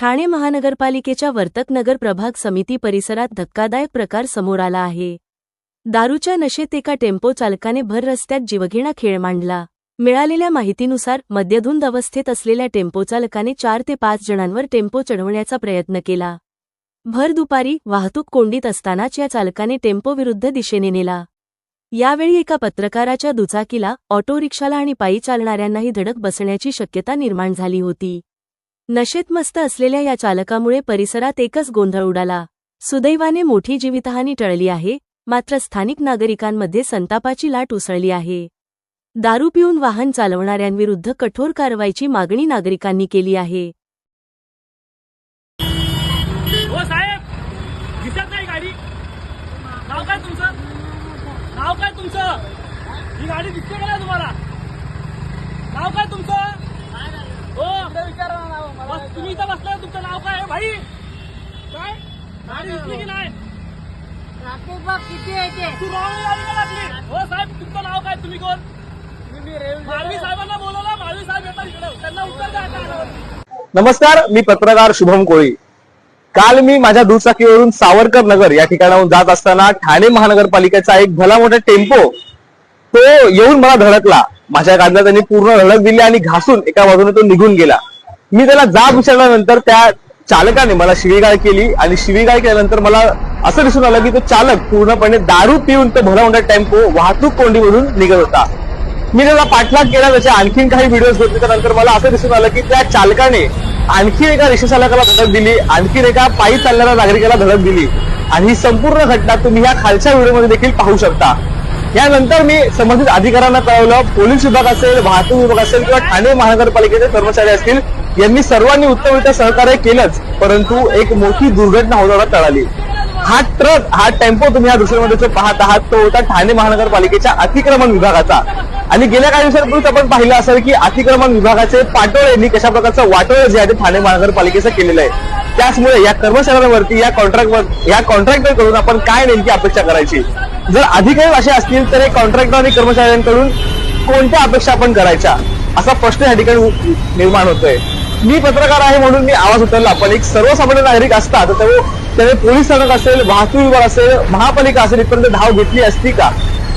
ठाणे महानगरपालिकेच्या वर्तकनगर प्रभाग समिती परिसरात धक्कादायक प्रकार समोर आला आहे. दारूच्या नशेत एका टेम्पो चालकाने भर रस्त्यात जीवघेणा खेळ मांडला. मिळालेल्या माहितीनुसार मद्यधुंद अवस्थेत असलेल्या टेम्पो चालकाने चार ते पाच जणांवर टेम्पो चढवण्याचा प्रयत्न केला. भर दुपारी वाहतूक कोंडीत असतानाच या चालकाने टेम्पो विरुद्ध दिशेने नेला. यावेळी एका पत्रकाराच्या दुचाकीला ऑटो रिक्षाला आणि पायी चालणाऱ्यांनाही धडक बसण्याची शक्यता निर्माण झाली होती. नशेत मस्त असलेल्या या चालकामुळे परिसरात एकच गोंधळ उडाला. सुदैवाने मोठी जीवितहानी टळली आहे मात्र स्थानिक नागरिकांमध्ये संतापाची लाट उसळली आहे. दारू पिऊन वाहन चालवणाऱ्यांविरुद्ध कठोर कारवाईची मागणी नागरिकांनी केली आहे. हो नाव काय तुमचं? नाव काय तुमचं? ही गाडी दिसते का तुम्हाला नाव काय तुमचं हो बस तुम्ही इथं आहे भाई. काय? गाडी दिसली की नाही? ट्रॅफिक बघ किती आहे ते? तू रॉंग गाडी का लागली. हो साहेब तुमचं नाव काय? तुम्ही कोण? माळवी साहेबांना बोलवलं. माळवी साहेब येतात इकडे. त्यांना उत्तर द्या आता. नमस्कार मी पत्रकार शुभम कोळी. काल मी माझ्या दुचाकीवरून सावरकर नगर या ठिकाणाहून जात असताना ठाणे महानगरपालिकेचा एक भला मोठा टेम्पो तो येऊन मला धडकला. माझ्या कांदा त्यांनी पूर्ण धडक दिली आणि घासून एका बाजूने तो निघून गेला. मी त्याला जाब विचारल्यानंतर त्या चालकाने मला शिवीगाळ केली आणि शिवीगाळ केल्यानंतर मला असं दिसून आलं की तो चालक पूर्णपणे दारू पिऊन तो भला टेम्पो वाहतूक कोंडीमधून निघत होता. मी त्याला पाठलाग केला त्याचे आणखीन काही व्हिडिओज घेतले त्यानंतर मला असं दिसून आलं की त्या चालकाने आणखी एका रिक्षा चालकाला धडक दिली आणखीन एका पायी चालणाऱ्या नागरिकाला धडक दिली. आणि ही संपूर्ण घटना तुम्ही या खालच्या व्हिडिओमध्ये देखील पाहू शकता. यानंतर मी संबंधित अधिकाऱ्यांना कळवलं पोलीस विभाग असेल वाहतूक विभाग असेल किंवा ठाणे महानगरपालिकेचे कर्मचारी असतील यांनी सर्वांनी उत्तमरित्या सहकार्य केलंच परंतु एक मोठी दुर्घटना होताना टळाली. हा ट्रक हा टेम्पो तुम्ही या दृश्यामध्ये जो पाहत आहात तो होता ठाणे महानगरपालिकेच्या अतिक्रमण विभागाचा. आणि गेल्या काही दिवसांपूर्वीच आपण पाहिलं असेल की अतिक्रमण विभागाचे पाटोळे यांनी कशा प्रकारचं वाटोळे जे आहे ते ठाणे महानगरपालिकेचं केलेलं आहे. त्याचमुळे या कर्मचाऱ्यांवरती या कॉन्ट्रॅक्ट या कॉन्ट्रॅक्टरकडून आपण काय नेमकी अपेक्षा करायची? जर अधिकारी असे असतील तर हे कॉन्ट्रॅक्टर आणि कर्मचाऱ्यांकडून कोणत्या अपेक्षा आपण करायच्या? असा प्रश्न या ठिकाणी निर्माण होतोय. मी पत्रकार आहे म्हणून मी आवाज उचलला पण एक सर्वसामान्य नागरिक असता तर त्याने पोलीस स्थानक असेल वाहतूक विभाग असेल महापालिका असेल इथपर्यंत धाव घेतली असती का?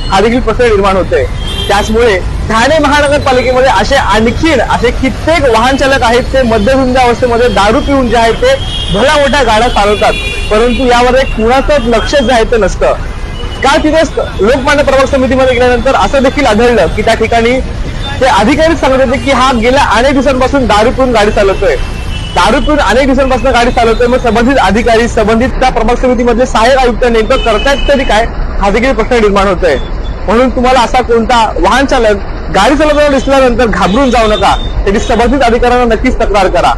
हा देखील प्रश्न निर्माण होतोय. त्याचमुळे ठाणे महानगरपालिकेमध्ये असे आणखीन असे कित्येक वाहन चालक आहेत ते मध्यधुंद अवस्थेमध्ये दारू पिऊन जे आहे ते भल्या मोठ्या गाड्या चालवतात. परंतु यामध्ये कुणाचं कुणाचंच लक्ष जे आहे ते नसतं. काल तिथे लोकमान्य प्रभाग समितीमध्ये गेल्यानंतर असं देखील आढळलं की त्या ठिकाणी ते अधिकारी सांगत होते की हा गेल्या अनेक दिवसांपासून दारू पिऊन गाडी चालवतोय. दारू पिऊन अनेक दिवसांपासून गाडी चालवतोय. मग संबंधित अधिकारी संबंधित त्या प्रभाग समितीमधले सहाय्यक आयुक्त नेमकं करतायत तरी काय? हा देखील प्रश्न निर्माण होतोय. म्हणून तुम्हाला असा कोणता वाहन चालक गाडी चालवताना दिसल्यानंतर घाबरून जाऊ नका. त्याची संबंधित अधिकाऱ्यांना नक्कीच तक्रार करा.